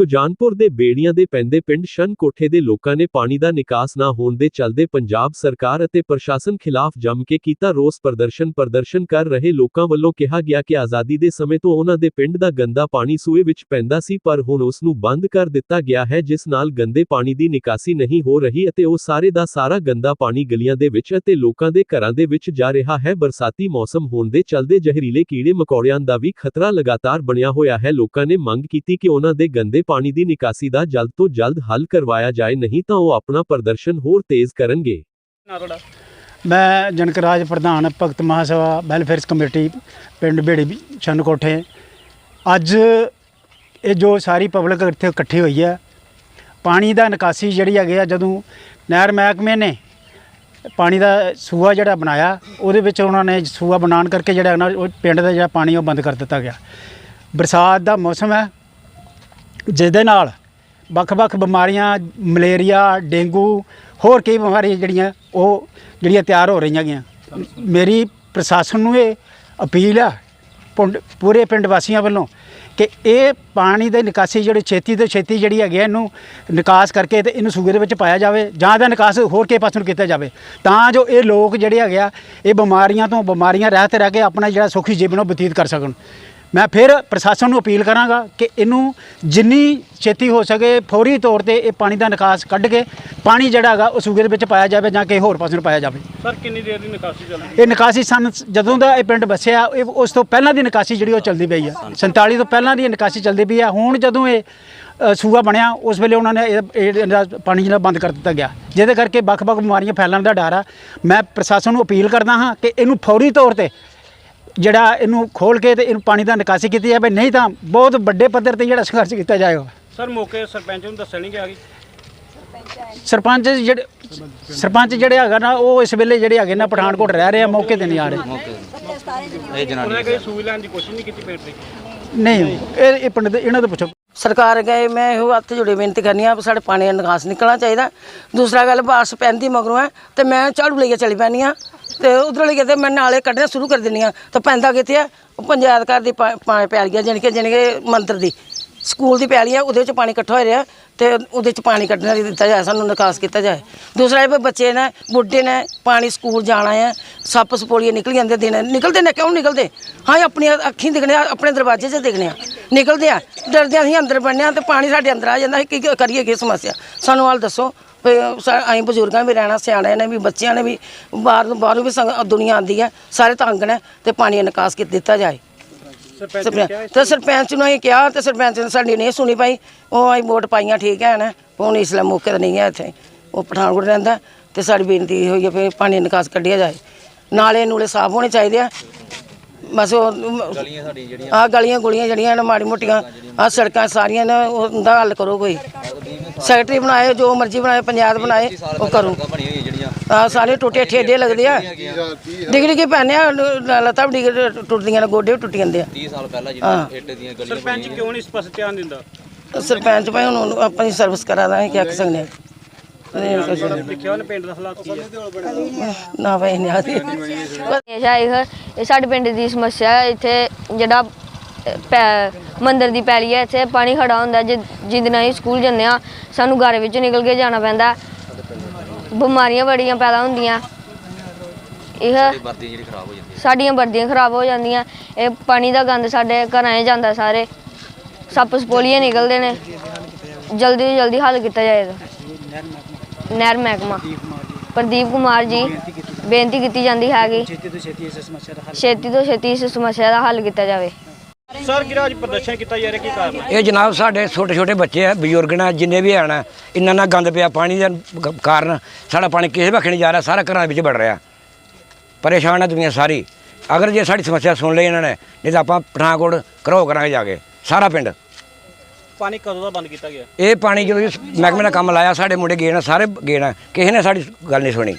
ਸੁਜਾਨਪੁਰ ਦੇ ਬੇੜੀਆਂ ਦੇ ਪੈਂਦੇ ਪਿੰਡ ਸ਼ਨ ਕੋਠੇ ਦੇ ਲੋਕਾਂ ਨੇ ਪਾਣੀ ਦਾ ਨਿਕਾਸ ਨਾ ਹੋਣ ਦੇ ਚੱਲਦੇ ਪੰਜਾਬ ਸਰਕਾਰ ਅਤੇ ਪ੍ਰਸ਼ਾਸਨ ਖਿਲਾਫ ਜੰਮ ਕੇ ਕੀਤਾ ਰੋਸ ਪ੍ਰਦਰਸ਼ਨ ਪ੍ਰਦਰਸ਼ਨ ਕਰ ਰਹੇ ਲੋਕਾਂ ਵੱਲੋਂ ਕਿਹਾ ਗਿਆ ਕਿ ਆਜ਼ਾਦੀ ਦੇ ਸਮੇਂ ਤੋਂ ਉਹਨਾਂ ਦੇ ਪਿੰਡ ਦਾ ਗੰਦਾ ਪਾਣੀ ਸੂਏ ਵਿੱਚ ਪੈਂਦਾ ਸੀ, ਪਰ ਹੁਣ ਉਸ ਨੂੰ ਬੰਦ ਕਰ ਦਿੱਤਾ ਗਿਆ ਹੈ, ਜਿਸ ਨਾਲ ਗੰਦੇ ਪਾਣੀ ਦੀ ਨਿਕਾਸੀ ਨਹੀਂ ਹੋ ਰਹੀ ਅਤੇ ਉਹ ਸਾਰੇ ਦਾ ਸਾਰਾ ਗੰਦਾ ਪਾਣੀ ਗਲੀਆਂ ਦੇ ਵਿੱਚ ਅਤੇ ਲੋਕਾਂ ਦੇ ਘਰਾਂ ਦੇ ਵਿੱਚ ਜਾ ਰਿਹਾ ਹੈ। ਬਰਸਾਤੀ ਮੌਸਮ ਹੋਣ ਦੇ ਚੱਲਦੇ ਜ਼ਹਿਰੀਲੇ ਕੀੜੇ ਮਕੌੜਿਆਂ ਦਾ ਵੀ ਖਤਰਾ ਲਗਾਤਾਰ ਬਣਿਆ ਹੋਇਆ ਹੈ। ਲੋਕਾਂ ਨੇ ਮੰਗ ਕੀਤੀ ਕਿ ਉਹਨਾਂ ਦੇ ਗੰਦੇ ਪਾਣੀ ਦੀ ਨਿਕਾਸੀ ਦਾ ਜਲਦ ਤੋਂ ਜਲਦ ਹੱਲ ਕਰਵਾਇਆ ਜਾਏ ਨਹੀਂ ਤਾਂ ਉਹ ਆਪਣਾ ਪ੍ਰਦਰਸ਼ਨ ਹੋਰ ਤੇਜ਼ ਕਰਨਗੇ। ਮੈਂ ਜਨਕ ਰਾਜ ਪ੍ਰਧਾਨ ਭਗਤ ਮਹਾਸਭਾ ਵੈਲਫੇਅਰਸ ਕਮੇਟੀ ਪਿੰਡ ਬੇੜੀ ਚੰਨ ਕੋਠੇ ਅੱਜ ਇਹ ਜੋ ਸਾਰੀ ਪਬਲਿਕ ਇੱਥੇ ਇਕੱਠੀ ਹੋਈ ਹੈ ਪਾਣੀ ਦਾ ਨਿਕਾਸੀ ਜਿਹੜੀ ਹੈਗੀ ਆ ਜਦੋਂ ਨਹਿਰ ਮਹਿਕਮੇ ਨੇ ਪਾਣੀ ਦਾ ਸੂਆ ਜਿਹੜਾ ਬਣਾਇਆ ਉਹਦੇ ਵਿੱਚ ਉਹਨਾਂ ਨੇ ਸੂਆ ਬਣਾਉਣ ਕਰਕੇ ਜਿਹੜਾ ਪਿੰਡ ਦਾ ਜਿਹੜਾ ਪਾਣੀ ਉਹ ਬੰਦ ਕਰ ਦਿੱਤਾ ਗਿਆ। ਬਰਸਾਤ ਦਾ ਮੌਸਮ ਹੈ ਜਿਸ ਦੇ ਨਾਲ ਵੱਖ-ਵੱਖ ਬਿਮਾਰੀਆਂ, ਮਲੇਰੀਆ, ਡੇਂਗੂ, ਹੋਰ ਕਈ ਬਿਮਾਰੀਆਂ ਜਿਹੜੀਆਂ ਉਹ ਜਿਹੜੀਆਂ ਤਿਆਰ ਹੋ ਰਹੀਆਂ ਗੀਆਂ। ਮੇਰੀ ਪ੍ਰਸ਼ਾਸਨ ਨੂੰ ਇਹ ਅਪੀਲ ਆ, ਪੁੰਡ- ਪੂਰੇ ਪਿੰਡ ਵਾਸੀਆਂ ਵੱਲੋਂ ਕਿ ਇਹ ਪਾਣੀ ਦੇ ਨਿਕਾਸੀ ਜਿਹੜੇ ਛੇਤੀ ਤੋਂ ਛੇਤੀ ਜਿਹੜੀ ਹੈਗੀ ਆ ਇਹਨੂੰ ਨਿਕਾਸ ਕਰਕੇ ਤੇ ਇਹਨੂੰ ਸੂਏ ਦੇ ਵਿੱਚ ਪਾਇਆ ਜਾਵੇ, ਜਾਂ ਇਹਦਾ ਨਿਕਾਸ ਹੋਰ ਕਿਸੇ ਪਾਸੇ ਨੂੰ ਕੀਤਾ ਜਾਵੇ। ਤਾਂ ਜੋ ਇਹ ਲੋਕ ਜਿਹੜੇ ਹੈਗੇ ਆ, ਇਹ ਬਿਮਾਰੀਆਂ ਤੋਂ ਬਿਮਾਰੀਆਂ ਰਹਿਤ ਰਹਿ ਕੇ ਆਪਣਾ ਜਿਹੜਾ ਸੁਖੀ ਜੀਵਨ ਉਹ ਬਤੀਤ ਕਰ ਸਕਣ। ਮੈਂ ਫਿਰ ਪ੍ਰਸ਼ਾਸਨ ਨੂੰ ਅਪੀਲ ਕਰਾਂਗਾ ਕਿ ਇਹਨੂੰ ਜਿੰਨੀ ਛੇਤੀ ਹੋ ਸਕੇ ਫੌਰੀ ਤੌਰ ਤੇ ਇਹ ਪਾਣੀ ਦਾ ਨਿਕਾਸ ਕੱਢ ਕੇ ਪਾਣੀ ਜਿਹੜਾ ਹੈਗਾ ਉਹ ਸੂਏ ਦੇ ਵਿੱਚ ਪਾਇਆ ਜਾਵੇ ਜਾਂ ਕਿਸੇ ਹੋਰ ਪਾਸੇ ਨੂੰ ਪਾਇਆ ਜਾਵੇ। ਸਰ ਕਿੰਨੀ ਦੇਰ ਦੀ ਨਿਕਾਸੀ ਚੱਲ ਰਹੀ ਇਹ ਨਿਕਾਸੀ ਸਨ ਜਦੋਂ ਦਾ ਇਹ ਪਿੰਡ ਵਸਿਆ ਇਹ ਉਸ ਤੋਂ ਪਹਿਲਾਂ ਦੀ ਨਿਕਾਸੀ ਜਿਹੜੀ ਉਹ ਚੱਲਦੀ ਪਈ ਆ। 47 ਤੋਂ ਪਹਿਲਾਂ ਦੀ ਨਿਕਾਸੀ ਚੱਲਦੀ ਪਈ ਆ। ਹੁਣ ਜਦੋਂ ਇਹ ਸੂਆ ਬਣਿਆ ਉਸ ਵੇਲੇ ਉਹਨਾਂ ਨੇ ਇਹ- ਇਹ ਇਹਦਾ ਪਾਣੀ ਜਿਹੜਾ ਬੰਦ ਕਰ ਦਿੱਤਾ ਗਿਆ। ਜਿਹਦੇ ਕਰਕੇ ਵੱਖ-ਵੱਖ ਬਿਮਾਰੀਆਂ ਫੈਲਣ ਦਾ ਡਰ ਆ। ਮੈਂ ਪ੍ਰਸ਼ਾਸਨ ਨੂੰ ਅਪੀਲ ਕਰਦਾ ਹਾਂ ਕਿ ਇਹਨੂੰ ਫੌਰੀ ਤੌਰ ਤੇ ਜਿਹੜਾ ਇਹਨੂੰ ਖੋਲ ਕੇ ਤੇ ਇਹਨੂੰ ਪਾਣੀ ਦਾ ਨਿਕਾਸੀ ਕੀਤੀ ਜਾਵੇ ਨਹੀਂ ਤਾਂ ਬਹੁਤ ਵੱਡੇ ਪੱਧਰ ਤੇ ਜਿਹੜਾ ਸੰਘਰਸ਼ ਕੀਤਾ ਜਾਏਗਾ। ਸਰ ਮੌਕੇ ਸਰਪੰਚ ਨੂੰ ਦੱਸਿਆ ਨਹੀਂ ਗਿਆ ਕਿ ਸਰਪੰਚ ਜਿਹੜੇ ਸਰਪੰਚ ਜਿਹੜੇ ਹੈਗਾ ਨਾ ਉਹ ਇਸ ਵੇਲੇ ਜਿਹੜੇ ਹੈਗੇ ਨਾ ਪਠਾਨਕੋਟ ਰਹਿ ਰਹੇ ਆ ਮੌਕੇ ਤੇ ਨਹੀਂ ਆ ਰਹੇ। ਇਹ ਜਨਾਨੀ ਉਹਨੇ ਕੋਈ ਸੂਈ ਲੈਣ ਦੀ ਕੋਸ਼ਿਸ਼ ਨਹੀਂ ਕੀਤੀ ਪਿੰਡ ਦੀ ਨਹੀਂ ਇਹ ਇਹ ਪਿੰਡ ਦੇ ਇਹਨਾਂ ਤੋਂ ਪੁੱਛੋ। ਸਰਕਾਰ ਗਏ ਮੈਂ ਇਹੋ ਹੱਥ ਜੁੜੇ ਬੇਨਤੀ ਕਰਨੀ ਆ ਵੀ ਸਾਡੇ ਪਾਣੀ ਦਾ ਨਿਕਾਸ ਨਿਕਲਣਾ ਚਾਹੀਦਾ। ਦੂਸਰਾ ਗੱਲ ਬਾਰਿਸ਼ ਪੈਂਦੀ ਮਗਰੋਂ ਹੈ ਤੇ ਮੈਂ ਝਾੜੂ ਲਈਏ ਚਲੀ ਪੈਣੀ ਆ। ਤੇ ਉਧਰ ਕਿਤੇ ਮੈਂ ਨਾਲੇ ਕੱਢਣਾ ਸ਼ੁਰੂ ਕਰ ਦਿੰਦੀ ਆ ਤਾਂ ਪੈਂਦਾ ਕਿੱਥੇ ਆ? ਉਹ ਪੰਚਾਇਤ ਘਰ ਦੀ ਪਾ- ਪਾ- ਪੈਲੀ ਆ ਜਾਣੀ ਕਿ ਜਾਣੀ ਕਿ ਮੰਦਰ ਦੀ। ਸਕੂਲ ਦੀ ਪੈਲੀ ਆ ਉਹਦੇ 'ਚ ਪਾਣੀ ਇਕੱਠਾ ਹੋ ਰਿਹਾ ਤੇ ਉਹਦੇ 'ਚ ਪਾਣੀ ਕੱਢਣਾ ਨਹੀਂ ਦਿੱਤਾ ਜਾਏ, ਸਾਨੂੰ ਨਿਕਾਸ ਕੀਤਾ ਜਾਏ। ਦੂਸਰਾ ਇਹ ਵੀ ਬੱਚੇ ਨੇ, ਬੁੱਢੇ ਨੇ ਪਾਣੀ ਸਕੂਲ ਜਾਣਾ ਹੈ, ਸੱਪ ਸਪੋਲੀਏ ਨਿਕਲ ਜਾਂਦੇ ਦਿਨ, ਨਿਕਲਦੇ ਨੇ ਕਿਉਂ ਨਿਕਲਦੇ? ਹਾਂ ਆਪਣੀਆਂ ਅੱਖੀਂ ਦਿਖਣੇ ਆ, ਆਪਣੇ ਦਰਵਾਜ਼ੇ 'ਚ ਦਿਖਣੇ ਆ। ਨਿਕਲਦੇ ਆ ਡਰਦੇ ਅਸੀਂ ਅੰਦਰ ਬਣਨੇ ਆ ਤੇ ਪਾਣੀ ਸਾਡੇ ਅੰਦਰ ਆ ਜਾਂਦਾ, ਅਸੀਂ ਕੀ ਕਰੀਏ, ਕੀ ਸਮੱਸਿਆ? ਸਾਨੂੰ ਹਾਲ ਦੱਸੋ। ਅਸੀਂ ਬਜ਼ੁਰਗਾਂ ਵੀ ਰਹਿਣਾ ਸਿਆਣਿਆਂ ਨੇ ਵੀ ਬੱਚਿਆਂ ਨੇ ਵੀ ਬਾਹਰ ਤੋਂ ਬਾਹਰੋਂ ਵੀ ਸੰਗ- ਦੁਨੀਆ ਆਉਂਦੀ ਹੈ ਸਾਰੇ ਤੰਗ ਨੇ ਤੇ ਪਾਣੀ ਦਾ ਨਿਕਾਸ ਕੀਤਾ ਦਿੱਤਾ ਜਾਏ। ਸਰਪੰਚ ਨੇ ਕਿਹਾ ਸਰਪੰਚ ਤੇ ਸਰਪੰਚ ਨੂੰ ਅਸੀਂ ਕਿਹਾ ਤੇ ਸਰਪੰਚ ਨੇ ਸਾਡੀ ਨਹੀਂ ਸੁਣੀ ਪਾਈ ਉਹ ਅਸੀਂ ਵੋਟ ਪਾਈਆਂ ਠੀਕ ਹੈ ਨਾ ਹੁਣ ਇਸ ਲਈ ਮੌਕੇ ਤੇ ਨਹੀਂ ਹੈ ਇੱਥੇ ਉਹ ਪਠਾਨਕੋਟ ਰਹਿੰਦਾ ਤੇ ਸਾਡੀ ਬੇਨਤੀ ਇਹ ਹੋਈ ਹੈ ਵੀ ਪਾਣੀ ਦਾ ਨਿਕਾਸ ਕੱਢਿਆ ਜਾਏ। ਨਾਲੇ ਨੂਲੇ ਸਾਫ਼ ਹੋਣੇ ਚਾਹੀਦੇ ਆ ਬਸ ਉਹ ਗਲੀਆਂ ਸਾਡੀ ਜਿਹੜੀਆਂ ਆ ਗਲੀਆਂ ਗੁਲੀਆਂ ਜਿਹੜੀਆਂ ਨੇ ਮਾੜੀ ਮੋਟੀਆਂ ਆ ਸੜਕਾਂ ਸਾਰੀਆਂ ਨੇ ਉਹਦਾ ਹੱਲ ਕਰੋ ਕੋਈ। ਸੈਕਟਰੀ ਬਣਾਏ ਜੋ ਮਰਜ਼ੀ ਬਣਾਏ ਪੰਚਾਇਤ ਬਣਾਏ ਉਹ ਕਰੋ ਆ ਸਾਰੇ ਟੁੱਟੇ ਠੇਡੇ ਲੱਗਦੇ ਆ। ਡਿੱਗ ਡਿੱਗ ਪੈਣੇ ਆ ਲੱਤਾਂ ਵੀ ਡਿੱਗ ਟੁੱਟਦੀਆਂ ਨੇ ਗੋਡੇ ਵੀ ਟੁੱਟ ਜਾਂਦੇ 30 ਸਾਲ ਪਹਿਲਾਂ ਜਿਹੜੀਆਂ ਇੱਟ ਦੀਆਂ ਗਲੀਆਂ ਸਰਪੰਚ ਕਿਉਂ ਨਹੀਂ ਇਸ ਪਾਸੇ ਧਿਆਨ ਦਿੰਦਾ? ਆ ਸਰਪੰਚ ਭਾਈ ਹੁਣ ਉਹਨੂੰ ਆਪਣੀ ਸਰਵਿਸ ਕਰਾ ਦਾਂਗੇ ਕੀ ਆਖ ਸਕਦੇ ਆ ਦਾ ਕੀ ਨਾ ਭਾਈ ਨਹੀਂ ਆਦੀ ਇਹ ਸਾਡੇ ਪਿੰਡ ਦੀ ਸਮੱਸਿਆ ਹੈ ਇੱਥੇ ਜਿਹੜਾ ਮੰਦਿਰ ਦੀ ਪੈਲੀ ਹੈ ਇੱਥੇ ਪਾਣੀ ਖੜਾ ਹੁੰਦਾ ਜਿ- ਜਿਹਦੇ ਨਾਲ ਅਸੀਂ ਸਕੂਲ ਜਾਂਦੇ ਆ ਸਾਨੂੰ ਘਰ ਵਿੱਚ ਨਿਕਲ ਕੇ ਜਾਣਾ ਪੈਂਦਾ। ਬਿਮਾਰੀਆਂ ਬੜੀਆਂ ਪੈਦਾ ਹੁੰਦੀਆਂ। ਇਹ ਹੋ ਸਾਡੀਆਂ ਵਰਦੀਆਂ ਖਰਾਬ ਹੋ ਜਾਂਦੀਆਂ। ਇਹ ਪਾਣੀ ਦਾ ਗੰਦ ਸਾਡੇ ਘਰਾਂ 'ਚ ਜਾਂਦਾ ਸਾਰੇ। ਸੱਪ ਸਪੋਲੀਏ ਨਿਕਲਦੇ ਨੇ। ਜਲਦੀ ਤੋਂ ਜਲਦੀ ਹੱਲ ਕੀਤਾ ਜਾਏਗਾ ਨਹਿਰ ਮਹਿਕਮਾ। ਪ੍ਰਦੀਪ ਕੁਮਾਰ ਜੀ ਬੇਨਤੀ ਕੀਤੀ ਜਾਂਦੀ ਹੈਗੀ। ਛੇਤੀ ਤੋਂ ਛੇਤੀ ਇਸ ਸਮੱਸਿਆ ਦਾ ਛੇਤੀ ਤੋਂ ਛੇਤੀ ਇਸ ਸਮੱਸਿਆ ਦਾ ਹੱਲ ਕੀਤਾ ਜਾਵੇ। ਸਰ ਜਿਹੜਾ ਅੱਜ ਪ੍ਰਦਰਸ਼ਨ ਕੀਤਾ ਜਾ ਰਿਹਾ? ਕੀ ਕਾਰਨ ਹੈ? ਇਹ ਜਨਾਬ ਸਾਡੇ ਛੋਟੇ ਛੋਟੇ ਬੱਚੇ ਆ ਬਜ਼ੁਰਗ ਨੇ ਜਿੰਨੇ ਵੀ ਆਣਾ ਇੰਨਾ ਨਾ ਗੰਦ ਪਿਆ ਪਾਣੀ ਦੇ ਗ- ਕਾਰਨ ਸਾਡਾ ਪਾਣੀ ਕਿਸੇ ਪੱਖੇ ਨਹੀਂ ਜਾ ਰਿਹਾ ਸਾਰਾ ਘਰਾਂ ਵਿੱਚ ਵੜ ਰਿਹਾ। ਪਰੇਸ਼ਾਨ ਹੈ ਦੁਨੀਆ ਸਾਰੀ। ਅਗਰ ਜੇ ਸਾਡੀ ਸਮੱਸਿਆ ਸੁਣ ਲਈ ਇਹਨਾਂ ਨੇ ਨਹੀਂ ਤਾਂ ਆਪਾਂ ਪਠਾਨਕੋਟ ਘਰੋ ਕਰਾਂਗੇ ਜਾ ਕੇ ਸਾਰਾ ਪਿੰਡ। ਪਾਣੀ ਕਦੋਂ ਦਾ ਬੰਦ ਕੀਤਾ ਗਿਆ? ਇਹ ਪਾਣੀ ਜਦੋਂ ਇਸ ਮਹਿਕਮੇ ਨੇ ਕੰਮ ਲਾਇਆ ਸਾਡੇ ਮੁੰਡੇ ਗਏ ਨੇ ਸਾਰੇ ਗਏ ਨੇ ਕਿਸੇ ਨੇ ਸਾਡੀ ਗੱਲ ਨਹੀਂ ਸੁਣੀ।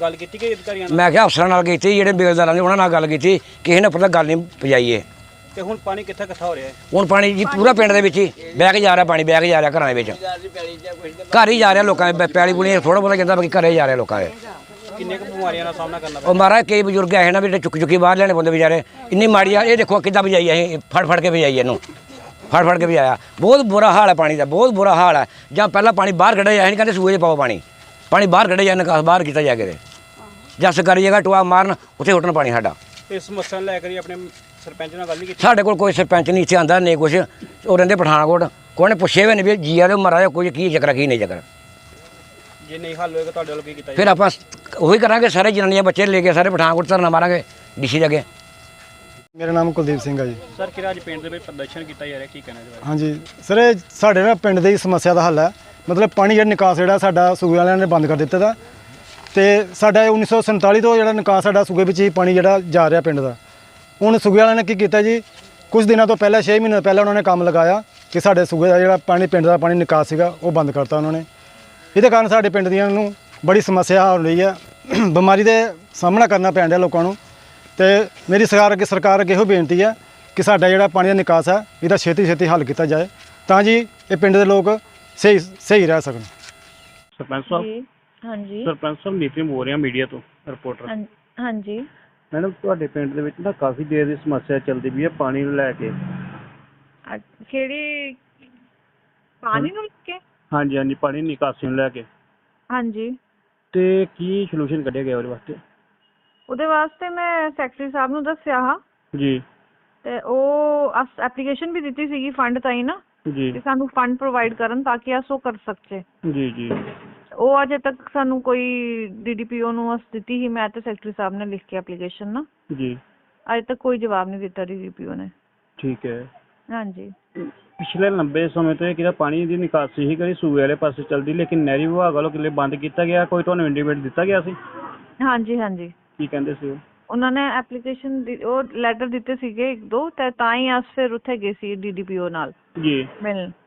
ਗੱਲ ਕੀਤੀ ਕਿ ਅਧਿਕਾਰੀਆਂ ਨਾਲ? ਮੈਂ ਕਿਹਾ ਅਫਸਰਾਂ ਨਾਲ ਕੀਤੀ ਜਿਹੜੇ ਬੇਲਦਾਰਾਂ ਨੇ ਉਹਨਾਂ ਨਾਲ ਗੱਲ ਕੀਤੀ ਕਿਸੇ ਨੇ ਪਤਾ ਗੱਲ ਨਹੀਂ ਪਜਾਈਏ ਤੇ ਹੁਣ ਪਾਣੀ ਕਿੱਥੇ ਇਕੱਠਾ ਹੋ ਰਿਹਾ ਹੈ? ਹੁਣ ਪਾਣੀ ਜੀ ਪੂਰਾ ਪਿੰਡ ਦੇ ਵਿੱਚ ਹੀ ਬਹਿ ਕੇ ਜਾ ਰਿਹਾ ਪਾਣੀ ਬਹਿ ਕੇ ਜਾ ਰਿਹਾ ਘਰਾਂ ਦੇ ਵਿੱਚ। ਘਰ ਹੀ ਜਾ ਰਿਹਾ ਲੋਕਾਂ ਦੇ ਪੈਲੀ ਪੁਲੀ ਥੋੜਾ ਬਹੁਤਾ ਜਾਂਦਾ ਬਾਕੀ ਘਰੇ ਜਾ ਰਿਹਾ ਲੋਕਾਂ ਦੇ। ਕਿੰਨੇ ਕੁ ਬਿਮਾਰੀਆਂ ਦਾ ਸਾਹਮਣਾ ਕਰਨਾ ਉਹ ਮਹਾਰਾਜ ਕਈ ਬਜ਼ੁਰਗ ਆਏ ਨਾ ਵੀ ਜਿਹੜੇ ਚੁੱਕ ਚੁੱਕੀ ਬਾਹਰ ਲੈਣੇ ਪੈਂਦੇ ਵਿਚਾਰੇ। ਇੰਨੀ ਮਾੜੀ ਆ ਇਹ ਦੇਖੋ ਕਿੱਦਾਂ ਭਜਾਈ ਅਸੀਂ ਫੜ ਫੜ ਕੇ ਭਜਾਈ ਇਹਨੂੰ। ਫੜ ਫੜ ਕੇ ਵੀ ਆਇਆ ਬਹੁਤ ਬੁਰਾ ਹਾਲ ਹੈ ਪਾਣੀ ਦਾ ਬਹੁਤ ਬੁਰਾ ਹਾਲ ਹੈ ਜਾਂ ਪਹਿਲਾਂ ਪਾਣੀ ਬਾਹਰ ਕੱਢਿਆ ਜਾਏ ਨਹੀਂ ਕਹਿੰਦੇ ਸੂਏ 'ਚ ਪਾਓ ਪਾਣੀ। ਪਾਣੀ ਬਾਹਰ ਕੱਢਿਆ ਜਾਏ ਨਿਕਾਸ ਬਾਹਰ ਕੀਤਾ ਜਾ ਕੇ ਜਾਂ ਸਰਕਾਰੀ ਜਗ੍ਹਾ ਟੋਆ ਮਾਰਨ ਉੱਥੇ ਉੱਟਣ ਪਾਣੀ ਸਾਡਾ। ਇਸ ਸਮੱਸਿਆ ਨੂੰ ਲੈ ਕੇ ਆਪਣੇ ਸਰਪੰਚ ਨਾਲ ਗੱਲ ਨਹੀਂ ਕੀਤੀ? ਸਾਡੇ ਕੋਲ ਕੋਈ ਸਰਪੰਚ ਨਹੀਂ ਇੱਥੇ ਆਂਦਾ ਨਹੀਂ ਕੁਛ। ਉਹ ਰਹਿੰਦੇ ਪਠਾਨਕੋਟ। ਕੋਈ ਨੇ ਪੁੱਛੇ ਵੀ ਨਹੀਂ ਵੀ ਜੀਆ ਦੇ ਮਰਾ ਕੋਈ ਕੀ ਚੱਕਰ ਕੀ ਨਹੀਂ ਚੱਕਰ। ਜੇ ਨਹੀਂ ਹੱਲ ਹੋਏਗਾ ਤੁਹਾਡੇ ਵੱਲੋਂ ਕੀ ਕੀਤਾ ਫਿਰ ਆਪਾਂ ਉਹੀ ਕਰਾਂਗੇ ਸਾਰੇ ਜਨਾਨੀਆਂ ਬੱਚੇ ਲੈ ਕੇ ਸਾਰੇ ਪਠਾਨਕੋਟ ਧਰਨਾ ਮਾਰਾਂਗੇ ਡੀਸੀ ਦੇ ਅੱਗੇ। ਮੇਰਾ ਨਾਮ ਕੁਲਦੀਪ ਸਿੰਘ ਹੈ ਜੀ। ਸਰ ਕਿਹੜਾ ਅੱਜ ਪਿੰਡ ਦੇ ਵਿੱਚ ਪ੍ਰਦਰਸ਼ਨ ਕੀਤਾ ਜਾ ਰਿਹਾ ਕੀ ਕਹਿਣਾ ਬਾਰੇ ਹਾਂਜੀ। ਸਰ ਇਹ ਸਾਡੇ ਨਾ ਪਿੰਡ ਦੀ ਸਮੱਸਿਆ ਦਾ ਹੱਲ ਹੈ। ਮਤਲਬ ਪਾਣੀ ਜਿਹੜਾ ਨਿਕਾਸ ਜਿਹੜਾ ਸਾਡਾ ਸੂਏ ਵਾਲਿਆਂ ਨੇ ਬੰਦ ਕਰ ਦਿੱਤਾ ਦਾ ਤੇ ਸਾਡਾ ਇਹ 1947 ਤੋਂ ਜਿਹੜਾ ਨਿਕਾਸ ਸਾਡਾ ਸੂਏ ਵਿੱਚ ਹੀ ਪਾਣੀ ਜਿਹੜਾ ਜਾ ਰਿਹਾ ਪਿੰਡ ਦਾ। ਹੁਣ ਸੂਏ ਵਾਲਿਆਂ ਨੇ ਕੀ ਕੀਤਾ ਜੀ? ਕੁਝ ਦਿਨਾਂ ਤੋਂ ਪਹਿਲਾਂ 6 ਮਹੀਨੇ ਪਹਿਲਾਂ ਉਹਨਾਂ ਨੇ ਕੰਮ ਲਗਾਇਆ ਕਿ ਸਾਡੇ ਸੂਏ ਦਾ ਜਿਹੜਾ ਪਾਣੀ ਪਿੰਡ ਦਾ ਪਾਣੀ ਨਿਕਾਸ ਸੀਗਾ ਉਹ ਬੰਦ ਕਰਤਾ ਉਹਨਾਂ ਨੇ। ਇਹਦੇ ਕਾਰਨ ਸਾਡੇ ਪਿੰਡ ਦੀਆਂ ਨੂੰ ਬੜੀ ਸਮੱਸਿਆ ਹੋ ਰਹੀ ਹੈ। ਬਿਮਾਰੀ ਦੇ ਸਾਹਮਣਾ ਕਰਨਾ ਪੈਣ ਡਿਆ ਲੋਕਾਂ ਨੂੰ। ਤੇ ਮੇਰੀ ਸਰਕਾਰ ਅੱਗੇ ਸਰਕਾਰ ਅੱਗੇ ਇਹੋ ਬੇਨਤੀ ਹੈ ਕਿ ਸਾਡਾ ਜਿਹੜਾ ਪਾਣੀ ਦਾ ਨਿਕਾਸ ਹੈ ਇਹਦਾ ਛੇਤੀ ਛੇਤੀ ਹੱਲ ਕੀਤਾ ਜਾਏ। ਤਾਂ ਜੀ ਇਹ ਪਿੰਡ ਦੇ ਲੋਕ ਸਹੀ ਸਹੀ ਰਹਿ ਸਕਣ। ਸਰਪੰਚ ਸਾਹਿਬ? ਹਾਂਜੀ। ਸਰਪੰਚ ਸਾਹਿਬ ਨੀਤਿਨ ਬੋਲ ਰਿਹਾ ਮੀਡੀਆ ਤੋਂ ਰਿਪੋਰਟਰ। ਹਾਂਜੀ। ਮੈਡਮ ਤੁਹਾਡੇ ਪਿੰਡ ਦੇ ਵਿੱਚ ਨਾ ਕਾਫੀ ਦੇਰ ਦੀ ਸਮੱਸਿਆ ਚੱਲਦੀ ਵੀ ਹੈ ਪਾਣੀ ਨੂੰ ਲੈ ਕੇ। ਕਿਹੜੀ? ਪਾਣੀ ਨੂੰ ਲੈ ਕੇ? ਹਾਂਜੀ ਹਾਂਜੀ ਪਾਣੀ ਨਿਕਾਸੀ ਨੂੰ ਲੈ ਕੇ। ਹਾਂਜੀ। ਤੇ ਕੀ ਸੋਲੂਸ਼ਨ ਕੱਢਿਆ ਗਿਆ ਉਹਦੇ ਵਾਸਤੇ? ਉਹਦੇ ਵਾਸਤੇ ਮੈਂ ਸੈਕਟਰੀ ਸਾਹਿਬ ਨੂੰ ਦੱਸਿਆ ਹਾਂ। ਜੀ। ਤੇ ਉਹ ਐਪਲੀਕੇਸ਼ਨ ਵੀ ਦਿੱਤੀ ਸੀਗੀ ਫੰਡ ਤਾਈ ਨਾ। ਜੀ। ਕਿ ਸਾਨੂੰ ਫੰਡ ਪ੍ਰੋਵਾਈਡ ਕਰਨ ਤਾਂ ਕਿ ਅਸ ਉਹ ਕਰ ਸਕਚੇ ਜੀ ਜੀ। ਉਹ ਅਜੇ ਤੱਕ ਸਾਨੂੰ ਕੋਈ ਡੀਡੀਪੀਓ ਨੂੰ ਅਸ ਦਿੱਤੀ ਹੀ ਮੈਂ ਤੇ ਸੈਕਟਰੀ ਸਾਹਿਬ ਨੇ ਲਿਖ ਕੇ ਐਪਲੀਕੇਸ਼ਨ ਨਾ। ਜੀ। ਅਜੇ ਤੱਕ ਕੋਈ ਜਵਾਬ ਨਹੀਂ ਦਿੱਤਾ ਡੀਡੀਪੀਓ ਨੇ। ਠੀਕ ਹੈ। ਹਾਂਜੀ। ਪਿਛਲੇ ਲੰਬੇ ਸਮੇਂ ਤੋਂ ਇਹ ਕਿਹਦਾ ਪਾਣੀ ਦੀ ਨਿਕਾਸੀ ਹੀ ਕਰੀ ਸੂਏ ਵਾਲੇ ਪਾਸੇ ਚੱਲਦੀ ਲੇਕਿਨ ਨਹਿਰੀ ਵਿਭਾਗ ਵੱਲੋਂ ਕਿਲੇ ਬੰਦ ਕੀਤਾ ਗਿਆ ਕੋਈ ਤੁਹਾਨੂੰ ਇੰਡੀਮੇਟ ਦਿੱਤਾ ਗਿਆ ਸੀ? ਹਾਂਜੀ ਹਾਂਜੀ। ਕੀ ਕਹਿੰਦੇ ਸੀ ਉਹ? ਉਹਨਾਂ ਨੇ ਐਪਲੀਕੇਸ਼ਨ ਉਹ ਲੈਟਰ ਦਿੱਤੇ ਸੀਗੇ ਇੱਕ ਦੋ ਤੇ ਤਾਂ ਹੀ ਅਸ ਫਿਰ ਉੱਥੇ ਗਏ ਸੀ ਡੀਡੀਪੀਓ ਨਾਲ। ਜੀ।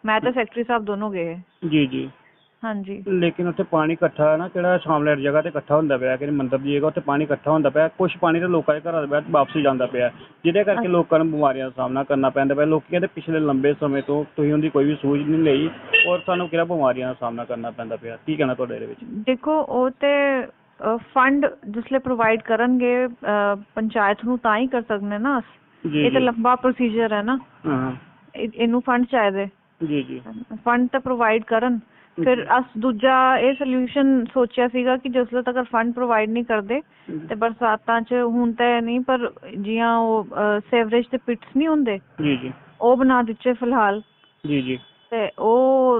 ਮੈਂ ਤੇ ਸੈਕਟਰੀ ਸਾਹਿਬ ਦੋਨੋਂ ਗਏ। ਜੀ ਜੀ। ਹਾਂਜੀ। ਲੇਕਿਨ ਉੱਥੇ ਪਾਣੀ ਇਕੱਠਾ ਨਾ ਕਿਹੜਾ ਸ਼ਾਮਲੇਟ ਜਗ੍ਹਾ ਤੇ ਇਕੱਠਾ ਹੁੰਦਾ ਪਿਆ ਕਿ ਮੰਦਰ ਦੀ ਜਗ੍ਹਾ ਉੱਥੇ ਪਾਣੀ ਇਕੱਠਾ ਹੁੰਦਾ ਪਿਆ ਕੁਝ ਪਾਣੀ ਤੇ ਲੋਕਾਂ ਦੇ ਘਰਾਂ ਦੇ ਵਿੱਚ ਵਾਪਸੀ ਜਾਂਦਾ ਪਿਆ। ਜਿਹਦੇ ਕਰਕੇ ਲੋਕਾਂ ਨੂੰ ਬਿਮਾਰੀਆਂ ਦਾ ਸਾਹਮਣਾ ਕਰਨਾ ਪੈਂਦਾ ਪਿਆ। ਲੋਕੀ ਕਹਿੰਦੇ ਪਿਛਲੇ ਲੰਬੇ ਸਮੇਂ ਤੋਂ ਤੁਸੀਂ ਉਹਦੀ ਕੋਈ ਵੀ ਸੂਝ ਨਹੀਂ ਲਈ ਔਰ ਸਾਨੂੰ ਕਿਹੜਾ ਬਿਮਾਰੀਆਂ ਦਾ ਸਾਹਮਣਾ ਕਰਨਾ ਪੈਂਦਾ ਪਿਆ। ਕੀ ਕਹਿਣਾ ਤੁਹਾਡੇ ਇਹਦੇ ਵਿੱਚ? ਦੇਖੋ ਉਹ ਤੇ ਫੰਡ ਜਿਸਲੇ ਪ੍ਰੋਵਾਈਡ ਕਰਨਗੇ ਪੰਚਾਇਤ ਨੂੰ ਤਾਂ ਹੀ ਕਰ ਸਕਦੇ ਨਾ ਇਹ ਤਾਂ ਲੰਬਾ ਪ੍ਰੋਸੀਜਰ ਹੈ ਨਾ। ਹਾਂ। ਇਹ- ਇਹਨੂੰ ਫੰਡ ਚਾਹੀਦੇ। ਜੀ ਜੀ। ਫੰਡ ਤਾਂ ਪ੍ਰੋਵਾਈਡ ਕਰਨ। ਫਿਰ ਅਸ ਦੂਜਾ ਇਹ ਸੋਲੂਸ਼ਨ ਸੋਚਿਆ ਸੀਗਾ ਕਿ ਜਿਸਲੇ ਤੱਕ ਫੰਡ ਪ੍ਰੋਵਾਈਡ ਨਹੀਂ ਕਰਦੇ ਤੇ ਬਰਸਾਤਾਂ 'ਚ ਹੁਣ ਤਾਂ ਨਹੀਂ ਪਰ ਜੀਆਂ ਉਹ ਸੇਵਰੇਜ ਦੇ ਪਿਟਸ ਨਹੀਂ ਹੁੰਦੇ ਜੀ ਜੀ। ਉਹ ਬਣਾ ਦਿੱਤੇ ਫਿਲਹਾਲ। ਜੀ ਜੀ। ਤੇ ਉਹ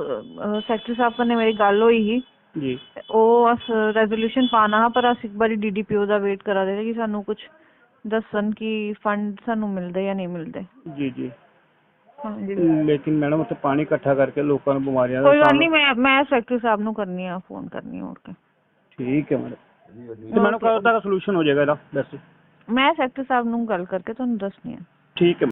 ਸੈਕਟਰੀ ਸਾਹਿਬ ਨੇ ਮੇਰੀ ਗੱਲ ਹੋਈ ਸੀ। ਜੀ। ਤੇ ਉਹ ਅਸ ਰੈਜ਼ੋਲੂਸ਼ਨ ਪਾਣਾ ਹੈ ਪਰ ਅਸ ਇੱਕ ਵਾਰੀ ਡੀਡੀਪੀਓ ਦਾ ਵੇਟ ਕਰਾ ਦੇ ਕਿ ਸਾਨੂੰ ਕੁਝ ਦੱਸਣ ਕਿ ਫੰਡ ਸਾਨੂੰ ਮਿਲਦੇ ਜਾਂ ਨਹੀਂ ਮਿਲਦੇ। ਜੀ ਜੀ। ਹਾਂਜੀ। ਲੇਕਿਨ ਮੈਡਮ ਉੱਥੇ ਪਾਣੀ ਇਕੱਠਾ ਕਰਕੇ ਲੋਕਾਂ ਨੂੰ ਬਿਮਾਰੀਆਂ ਦਾ ਕੋਈ ਗੱਲ ਨਹੀਂ ਮੈਂ ਮੈਂ ਸੈਕਟਰੀ ਸਾਹਿਬ ਨੂੰ ਕਰਨੀ ਆ ਫੋਨ ਕਰਨੀ ਆ ਹੋਰ ਕੇ। ਠੀਕ ਹੈ ਮੈਡਮ। ਤੇ ਮੈਡਮ ਕਦੋਂ ਤੱਕ ਸੋਲੂਸ਼ਨ ਹੋ ਜਾਏਗਾ ਇਹਦਾ ਵੈਸੇ। ਮੈਂ ਸੈਕਟਰੀ ਸਾਹਿਬ ਨੂੰ ਗੱਲ ਕਰਕੇ ਤੁਹਾਨੂੰ ਦੱਸਣੀ ਆ। ਠੀਕ ਹੈ।